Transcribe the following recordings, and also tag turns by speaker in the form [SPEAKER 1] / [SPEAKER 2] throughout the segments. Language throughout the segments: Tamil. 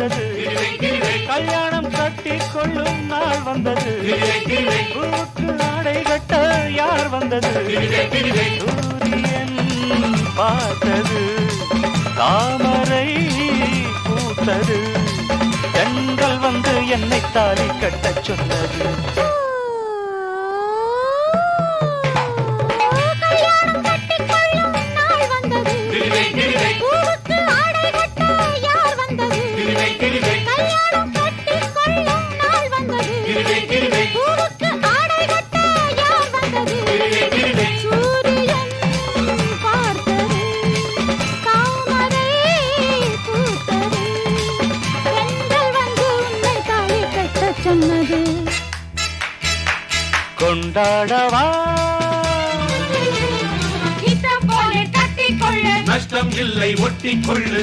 [SPEAKER 1] வந்தது. கல்யாணம் கட்டி கொள்ளும் நாள் வந்தது. ஊருக்கு நாடை கட்ட யார் வந்தது? சூரியன் பார்த்தது. தாமரை பூத்தது. பெண்கள் வந்து என்னை தாலி கட்டச் சொன்னது. கொண்டாடவா?
[SPEAKER 2] நஷ்டம் இல்லை
[SPEAKER 1] ஒட்டிக்கொள்ளு.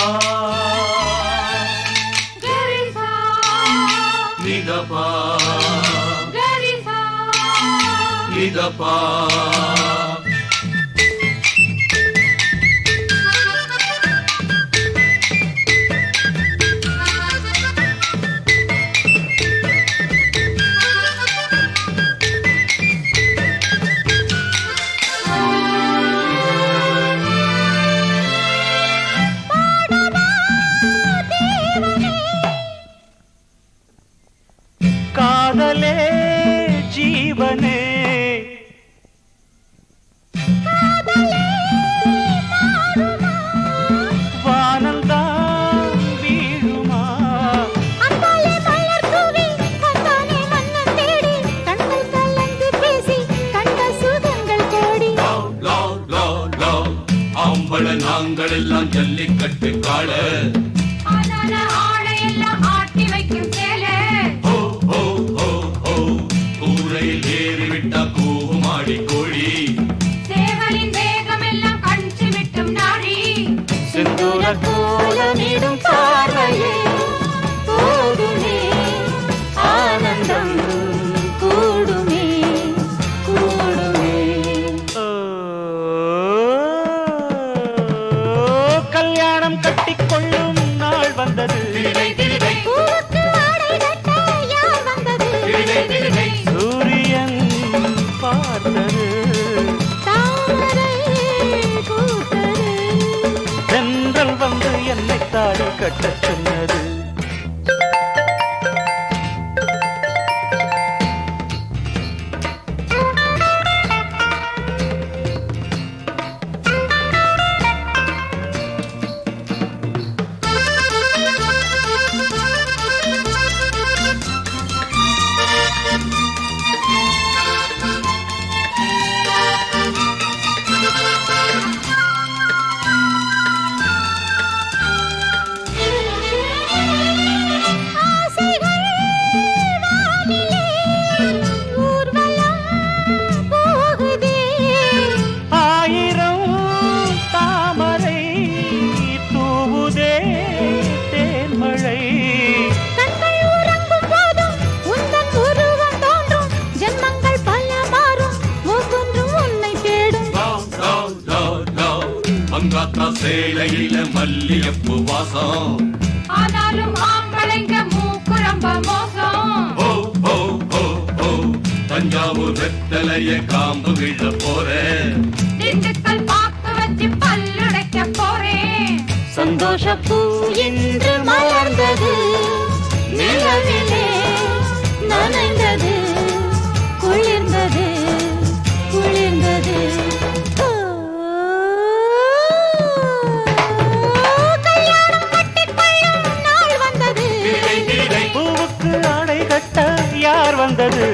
[SPEAKER 3] Glorify. Glorify. கட்டு
[SPEAKER 1] கால
[SPEAKER 4] கட்டச்
[SPEAKER 2] வெத்தலைய காம்பு விழ போறேன்.
[SPEAKER 5] திண்டுக்கல் பாக்கு வச்சு பல்லுடைக்க போறேன்.
[SPEAKER 1] சந்தோஷ பூ இன்று மலர்ந்தது நிலவிலே நனைந்தது குளிர்ந்தது குளிர்ந்தது.
[SPEAKER 4] பூவுக்கு ஆடை கட்ட யார் வந்தது?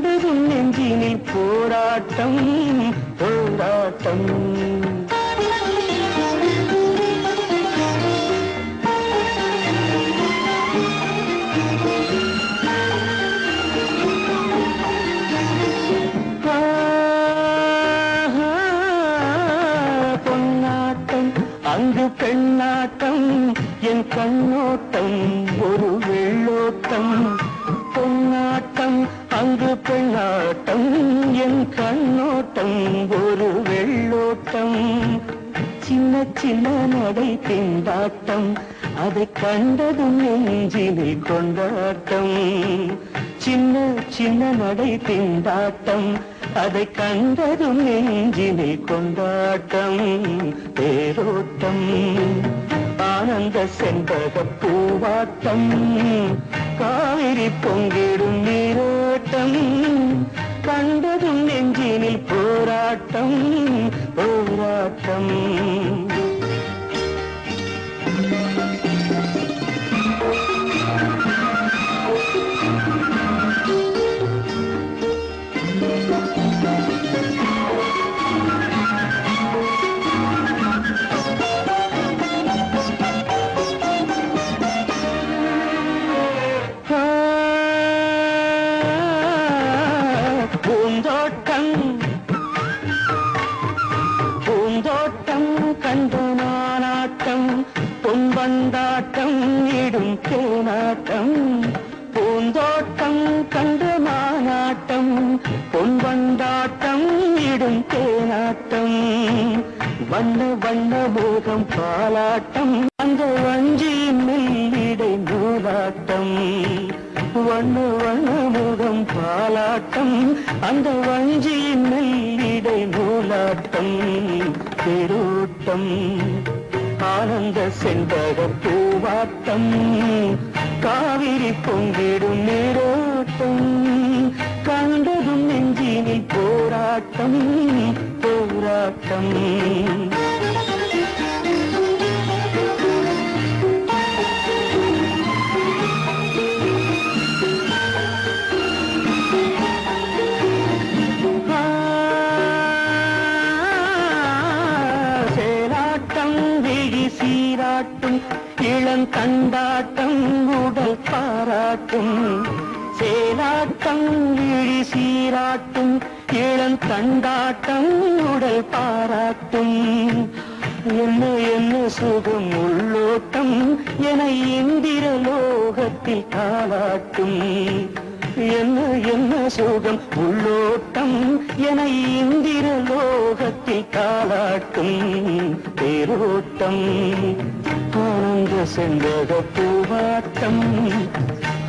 [SPEAKER 4] கண்டதும் நெஞ்சினில் போராட்டம் போராட்டம். அங்கு பெண்ணாட்டம் என் கண்ணோட்டம் ஒரு வெள்ளோட்டம். அங்கு பெண்ணாட்டம் என் கண்ணோட்டம் ஒரு வெள்ளோட்டம். சின்ன சின்ன நடை திண்டாட்டம் அதை கண்டதும் நெஞ்சினில் கொண்டாட்டம். சின்ன சின்ன நடை திண்டாட்டம் அதை கண்டதும் நெஞ்சினில் கொண்டாட்டம். தேரோட்டம் ஆனந்த செண்பக பூவாட்டம். காவிரி பொங்கிடும் நீரோ நீரோட்டம் கண்டதும் நெஞ்சினில் போராட்டம் போராட்டம். வண்ண வண்ண மோகம் பாலாட்டம் அந்த வஞ்சி மெல்லிடை நூலாட்டம். வண்ண வண்ண மோகம் பாலாட்டம் அந்த வஞ்சி மெல்லிடை நூலாட்டம். பெருட்டம் ஆனந்த
[SPEAKER 6] செண்பக பூவாட்டம். காவிரி பொங்கிடும் நீரோட்டம் கண்டதும் நெஞ்சினில் போராட்டம். போராட்டம் சேராட்டம் சீராட்டும் இளங்கண்டாட்டம் உடல் பாராட்டும். சேலாட்டம் விழி சீராட்டும் இளம் தண்டாட்டம் உடல் பாராட்டும். என்ன என்ன சுகம் உள்ளோட்டம் என இந்திர லோகத்தில் காலாட்டும். என்ன என்ன சுகம் உள்ளோட்டம் என இந்திர லோகத்தில் காலாட்டும். தேரோட்டம். ஆனந்த செண்பக பூவாட்டம்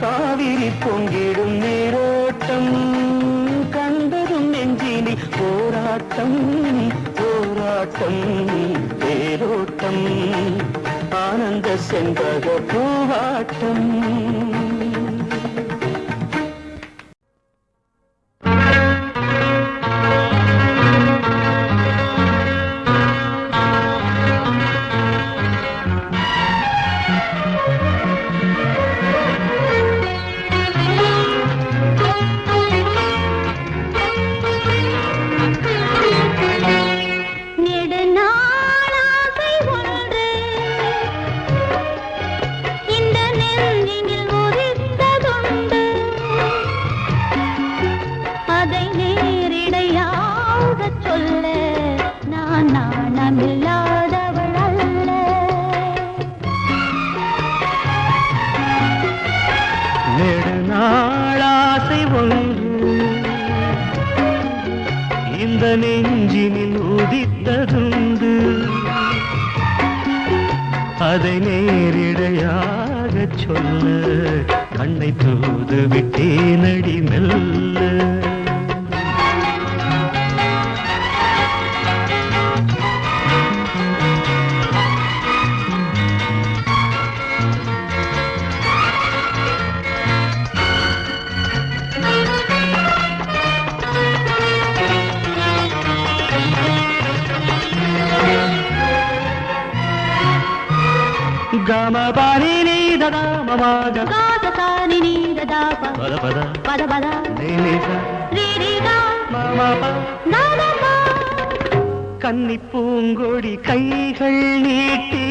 [SPEAKER 6] காவிரி பொங்கிடும் நீரோட்டம். கண்டதும் நெஞ்சினி போராட்டம். போராட்டம் தேரோட்டம் ஆனந்த செண்பக பூவாட்டம் నీదమగ
[SPEAKER 7] గాదసాని నీదదాప
[SPEAKER 6] పద పద
[SPEAKER 7] పద పద
[SPEAKER 6] నీలిస
[SPEAKER 7] రీరిగా
[SPEAKER 6] మమ ప
[SPEAKER 7] నాదమ్మా
[SPEAKER 6] கன்னி பூங்கொடி கைகள் நீட்டி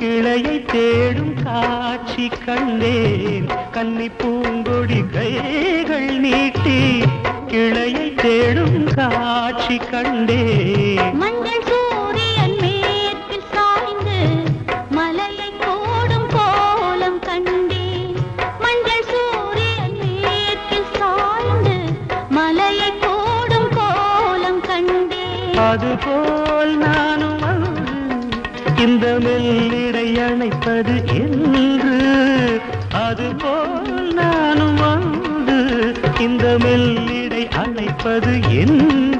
[SPEAKER 6] கிளையை தேடும் காட்சி கண்டேன் கன்னி பூங்கொடி கைகள் நீட்டி கிளையை தேடும் காட்சி கண்டேன் அதுபோல் நானும் இந்த மெல்லிடை அணைப்பது என்று. அதுபோல் நானும் இந்த மெல்லிடை அணைப்பது என்று.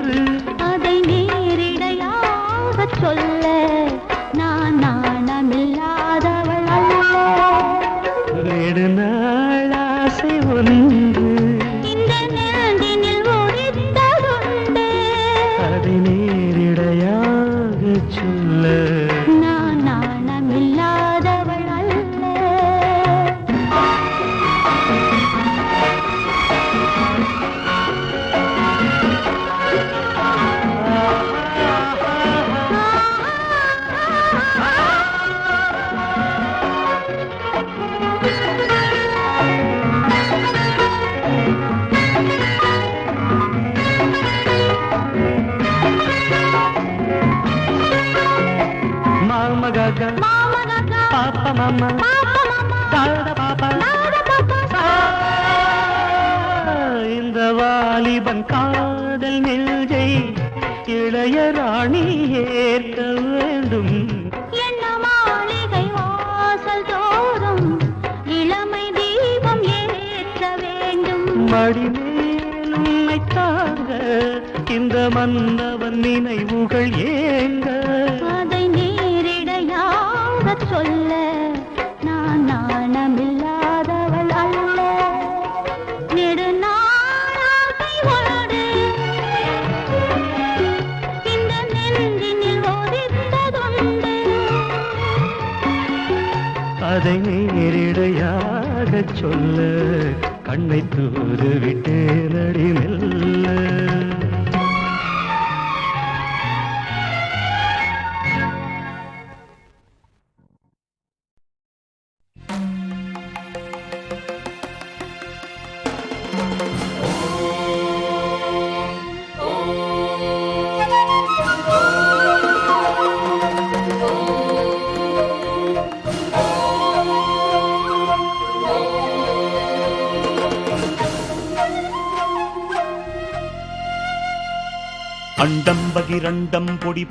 [SPEAKER 7] இந்த
[SPEAKER 6] மன்னவன் நினைவுகள் ஏங்க?
[SPEAKER 7] அதை நேரிடையாக சொல்ல நான் நாணமில்லாதவள் அல்ல.
[SPEAKER 6] அதை நேரிடையாக சொல்ல கண்ணை தூது விட்டேனடி மெல்ல.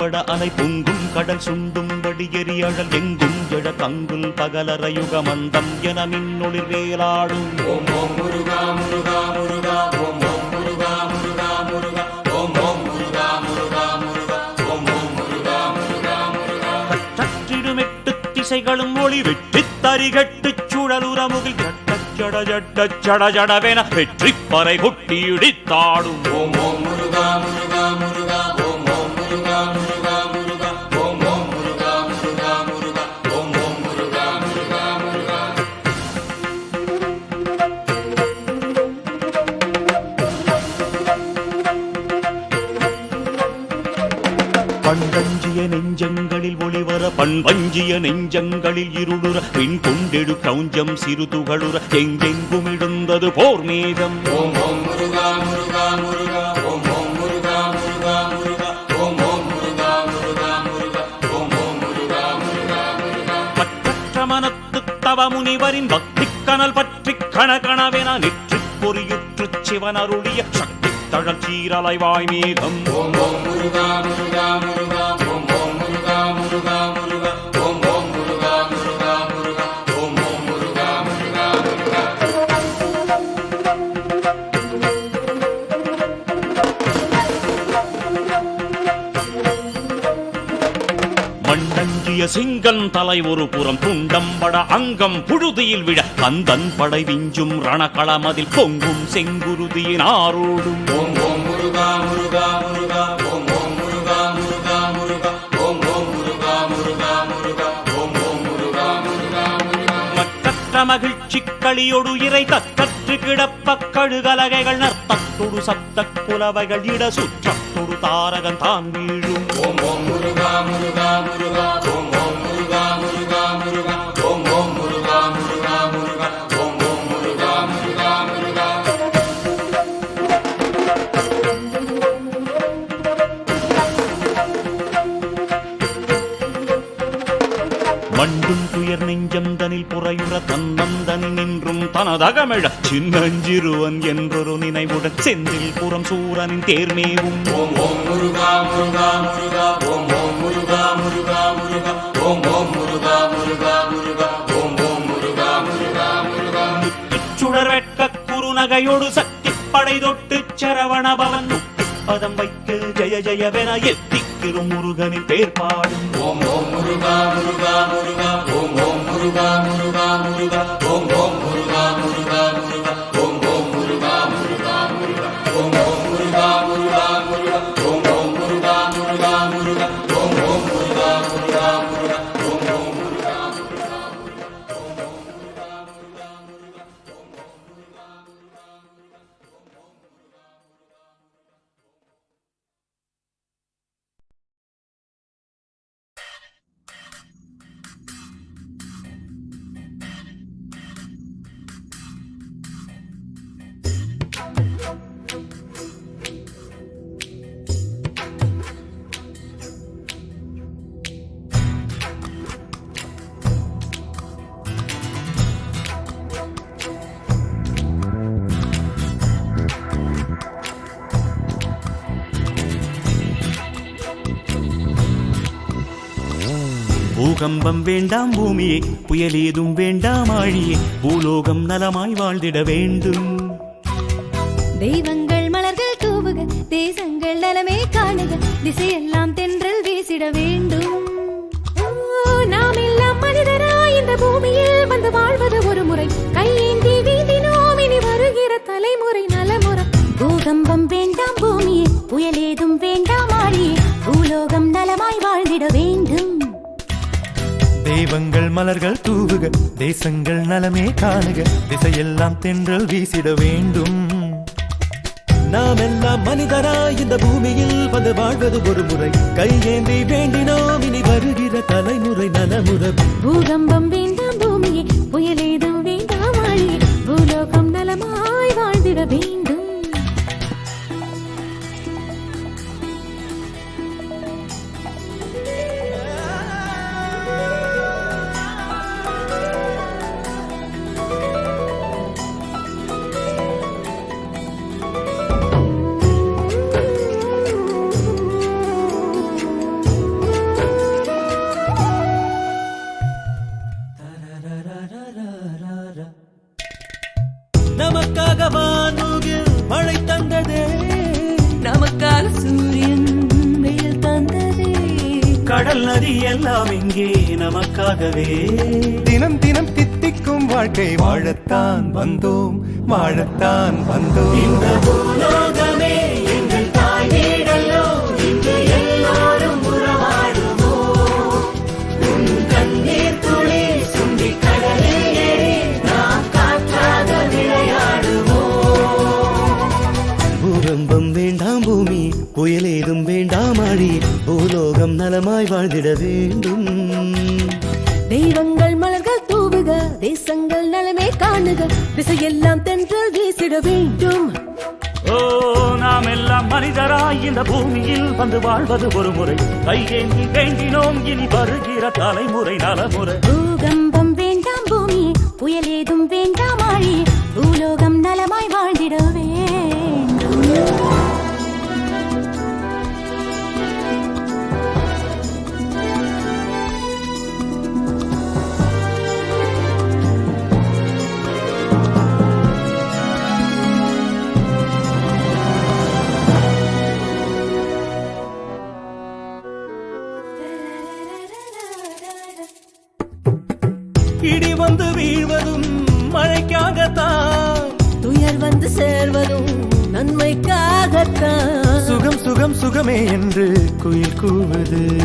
[SPEAKER 8] பொடிபட அலை பொங்கும் கடல் சுண்டும் வடியெறி அழல் எங்கும் எழ கங்குல் பகலற யுகமந்தம் என மின்னொளிர் வேலாடும்.
[SPEAKER 9] ஓம் ஓம் முருகா முருகா முருகா ஓம் ஓம் முருகா முருகா முருகா ஓம் ஓம் முருகா முருகா முருகா ஓம் ஓம் முருகா முருகா முருகா.
[SPEAKER 8] கற்றற்றிடும் எட்டு திசைகளும் ஒளி வெட்டித் தரிகட்டுச் சுழலுறமுகில் ஜட்டச் ஜட ஜட்டச் ஜட ஜடவென வெற்றி பறை கொட்டி இடித்தாடும்.
[SPEAKER 9] ஓம் ஓம் முருகா முருகா
[SPEAKER 8] ஒளிவர பண்பஞ்சிய நெஞ்சங்களில் இருளுற பின் கொண்டெடு கௌஞ்சம் சிறு துகளுற எங்கெங்கும் இடுந்தது போர் மேகம்.
[SPEAKER 9] ஓம் ஓம் முருகா முருகா முருகா ஓம் ஓம் முருகா முருகா முருகா ஓம் ஓம் முருகா முருகா முருகா ஓம் ஓம் முருகா முருகா முருகா.
[SPEAKER 8] பற்றற்ற மனத்து தவ முனிவரின் பக்தி கனல் பற்றி கணகணவென நெற்றி பொறியுற்று சிவன் அருளிய சக்தி தழல் சீரலை வாய்மேகம்
[SPEAKER 9] ஓம் ஓம் முருகா முருகா முருகா.
[SPEAKER 8] மண்டஞ்சிய சிங்கன் தலை ஒரு புறம் துண்டம் பட அங்கம் புழுதியில் விழ கந்தன் படை விஞ்சும் ரணகளமதில் பொங்கும் செங்குருதியின் ஆரோடும்.
[SPEAKER 9] ஓம் ஓம் முருகா முருகா முருகா ஓம் ஓம் முருகா முருகா முருகா ஓம் ஓம் முருகா முருகா முருகா ஓம் ஓம் முருகா முருகா முருகா.
[SPEAKER 8] மக்கற்ற மகிழ்ச்சி களியொடு இறை தக்கற்று கிடப்ப கழுகலகைகள் நர்த்தத்தொடு சப்த குலவைகள் இட சுற்றத்தொடு தாரகன் தான் வீழும்.
[SPEAKER 9] ஓம் ஓம் முருகா முருகா முருகா ஓம் ஓம் முருகா முருகா.
[SPEAKER 8] தனதகமிழ சின்னஞ்சிறுவன் என்றொரு நினைவுடன் செந்தில் புறம் சூரனின் தேர்மேவும்
[SPEAKER 9] ஓம் ஓம் முருகா முருகா முருகா ஓம் ஓம் முருகா முருகா முருகா ஓம் ஓம் முருகா முருகா முருகா ஓம் ஓம் முருகா முருகா முருகா
[SPEAKER 8] சுடர் வெட்க குறுநகையோடு சக்தி படை தொட்டு சரவண பவன் பதம் வைக்க ஜெய ஜெயவென எத்திக்கிரும் முருகனின் பேர் பாடும்
[SPEAKER 9] ஓம் ஓம் முருகா முருகா முருகா ஓம் ஓம் முருகா முருகா முருகா
[SPEAKER 8] பூகம்பம் வேண்டாம் பூமியே புயல் ஏதும் வேண்டாம் ஆழியே பூலோகம் நலமாய் வாழ்ந்திட வேண்டும்.
[SPEAKER 7] தெய்வங்கள் மலர்கள் தூவுக தேசங்கள் நலமே காணுக திசையெல்லாம் தென்றல் வீசிட வேண்டும். நாம் எல்லாம் மனிதரா
[SPEAKER 10] இந்த பூமியில் வந்து வாழ்வது ஒரு முறை. கையேந்தி வீதினோம் இனி வருகிற தலைமுறை நலமுறை.
[SPEAKER 1] பூகம்பம் வேண்டாம் பூமியே புயல் ஏதும் வேண்டாம் ஆழியே பூலோகம் நலமாய் வாழ்ந்திட வேண்டும்.
[SPEAKER 11] தெய்வங்கள் மலர்கள் தூவுக தேசங்கள் நலமே காணுக திசையெல்லாம் தென்றல் வீசிட வேண்டும். நாம் எல்லாம் மனிதராய் இந்த பூமியில் வந்து வாழ்வது ஒரு முறை. கையேந்தி வேண்டினோம் இனி வருகிற தலைமுறை நலமுறை.
[SPEAKER 1] பூகம்பம் வேண்டாம் பூமியே புயலேதும் வேண்டாம் பூலோகம் நலமாய் வாழ்ந்திட வேண்டும்.
[SPEAKER 4] நலமாய் வாழ்ந்திட வேண்டும்.
[SPEAKER 1] தெய்வங்கள் மலர்கள் தூவுக தேசங்கள் நலமே காணுக. திசையெல்லாம் தென்றல் வீசிட வேண்டும்.
[SPEAKER 8] ஓ நாம் எல்லாம் மனிதராய் இந்த பூமியில் வந்து வாழ்வது ஒரு முறை. கையேந்தி வேண்டினோம் இனி வருகிற தலைமுறை நலமுறை.
[SPEAKER 11] இடி வந்து வீழ்வதும் மழைக்காகத்தான்.
[SPEAKER 1] துயர் வந்து சேர்வதும் நன்மைக்காகத்தான்.
[SPEAKER 11] சுகம் சுகம் சுகமே என்று குயில் கூவுது.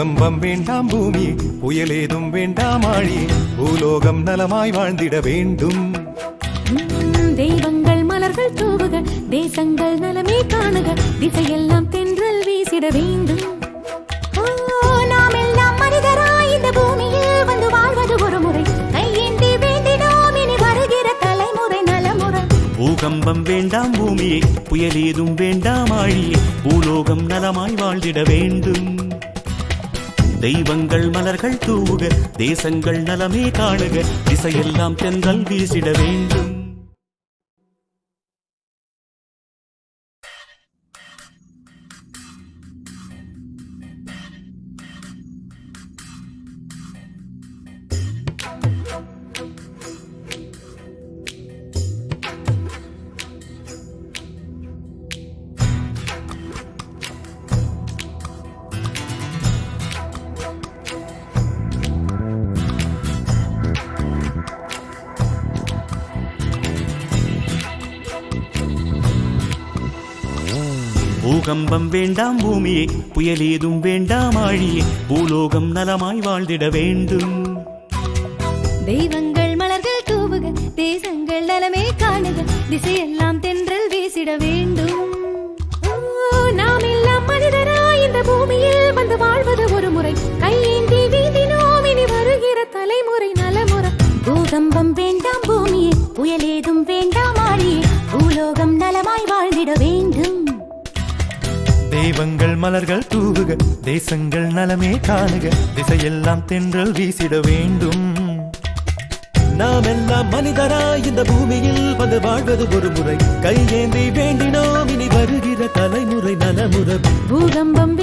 [SPEAKER 11] பூகம்பம் வேண்டாம் பூமி புயலேதும் வேண்டாம் ஆழி பூலோகம் நலமாய் வாழ்ந்திட வேண்டும்.
[SPEAKER 1] தெய்வங்கள் மலர்கள் தூவுக தேசங்கள் நலமே காணுக திசையெல்லாம் தென்றல் வீசிட வேண்டும். ஓ, நாம் எல்லாம் மனிதராய் இந்த பூமியில் வந்து வாழ்வது ஒரு முறை கையேந்தி வேண்டினோம் இனி வருகிற தலைமுறை நலமுறை
[SPEAKER 8] பூகம்பம் வேண்டாம் பூமியே புயலேதும் வேண்டாம் ஆழியே பூலோகம் நலமாய் வாழ்ந்திட வேண்டும். தெய்வங்கள் மலர்கள் தூவுக தேசங்கள் நலமே காணுக திசையெல்லாம் தென்றல் வீசிட வேண்டும். பூகம்பம் வேண்டாம் பூமியே புயலேதும் வேண்டாம் ஆழியே பூலோகம் நலமாய் வாழ்ந்திட வேண்டும்.
[SPEAKER 1] தெய்வங்கள் மலர்கள் தூவுக தேசங்கள் நலமே காணுக திசையெல்லாம் தென்றல் வீசிட வேண்டும். நாம் எல்லாம் மனிதராய் இந்த பூமியில் வந்து வாழ்வது ஆழியே
[SPEAKER 11] தெய்வங்கள் மலர்கள் தூவுக தேசங்கள் நலமே காணுக திசையெல்லாம் தென்றல் வீசிட வேண்டும். நாம் எல்லாம் மனிதராய் இந்த பூமியில் வந்து வாழ்வது ஒரு முறை. கையேந்தி வேண்டினோம் இனி வருகிற தலைமுறை நலமுறை
[SPEAKER 1] பூகம்பம்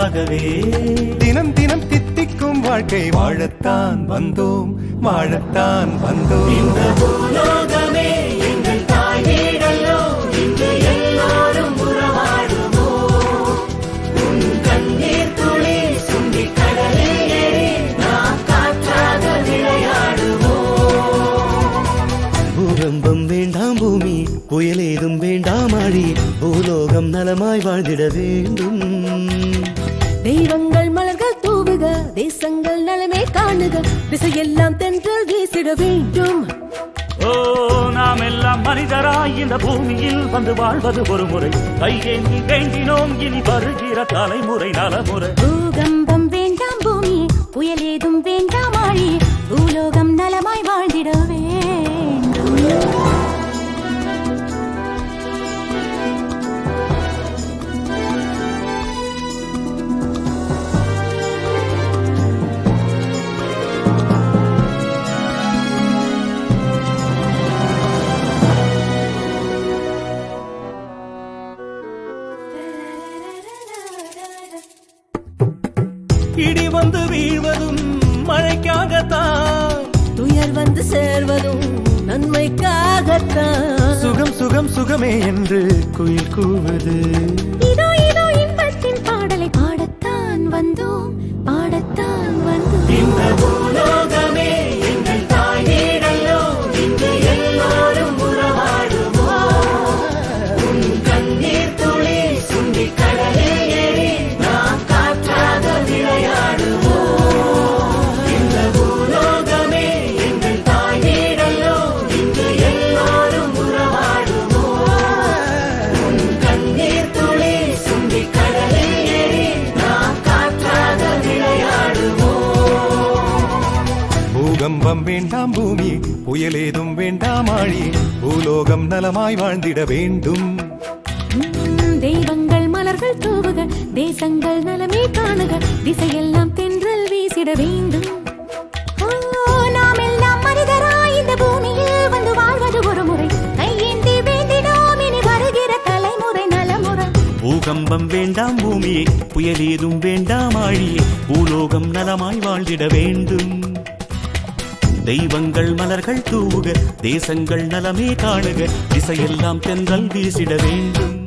[SPEAKER 8] நமக்காகவே
[SPEAKER 11] தினம் தினம் தித்திக்கும் வாழ்க்கை வாழத்தான் வந்தோம் வாழத்தான் வந்தோம். இந்த பூலோகமே எங்கள் தாய் வீடல்லோ இன்று எல்லோரும் உறவாடுமோ? உன் கண்ணீர் துளி சுண்டி கடலில் ஏறி நாம் காற்றாக விளையாடுவோம்
[SPEAKER 4] பூகம்பம் வேண்டாம் பூமி புயல் ஏதும் வேண்டாம் ஆழி பூலோகம் நலமாய் வாழ்ந்திட வேண்டும்.
[SPEAKER 1] காணுக திசையெல்லாம் தென்றல் வீசிட வேண்டும்.
[SPEAKER 8] ஓ நாம் எல்லாம் மனிதராய் இந்த பூமியில் வந்து வாழ்வது ஒரு முறை. கையேந்தி வேண்டினோம் இனி வருகிற தலைமுறை நலமுறை.
[SPEAKER 1] பூகம்பம் சேர்வதும் நன்மைக்காகத்தான்.
[SPEAKER 11] சுகம் சுகம் சுகமே என்று குயில் கூவது புயலேதும் வேண்டாம் ஆழி பூலோகம் நலமாய் வாழ்ந்திட வேண்டும்.
[SPEAKER 1] தெய்வங்கள் மலர்கள் தூவுக தேசங்கள் நலமே காணுக திசையெல்லாம் தென்றல் வீசிட வேண்டும். ஓ, நாம் எல்லாம் மனிதராய் இந்த பூமியில் வந்து வாழ்வது ஒரு முறை. கையேந்தி வேண்டினோம் இனி வருகிற தலைமுறை நலமுறை.
[SPEAKER 8] பூகம்பம் வேண்டாம் பூமியே புயலேதும் வேண்டாம் ஆழியே பூலோகம் நலமாய் வாழ்ந்திட வேண்டும். தெய்வங்கள் மலர்கள் தூவுக தேசங்கள் நலமே காணுக திசையெல்லாம் தென்றல் வீசிட வேண்டும்.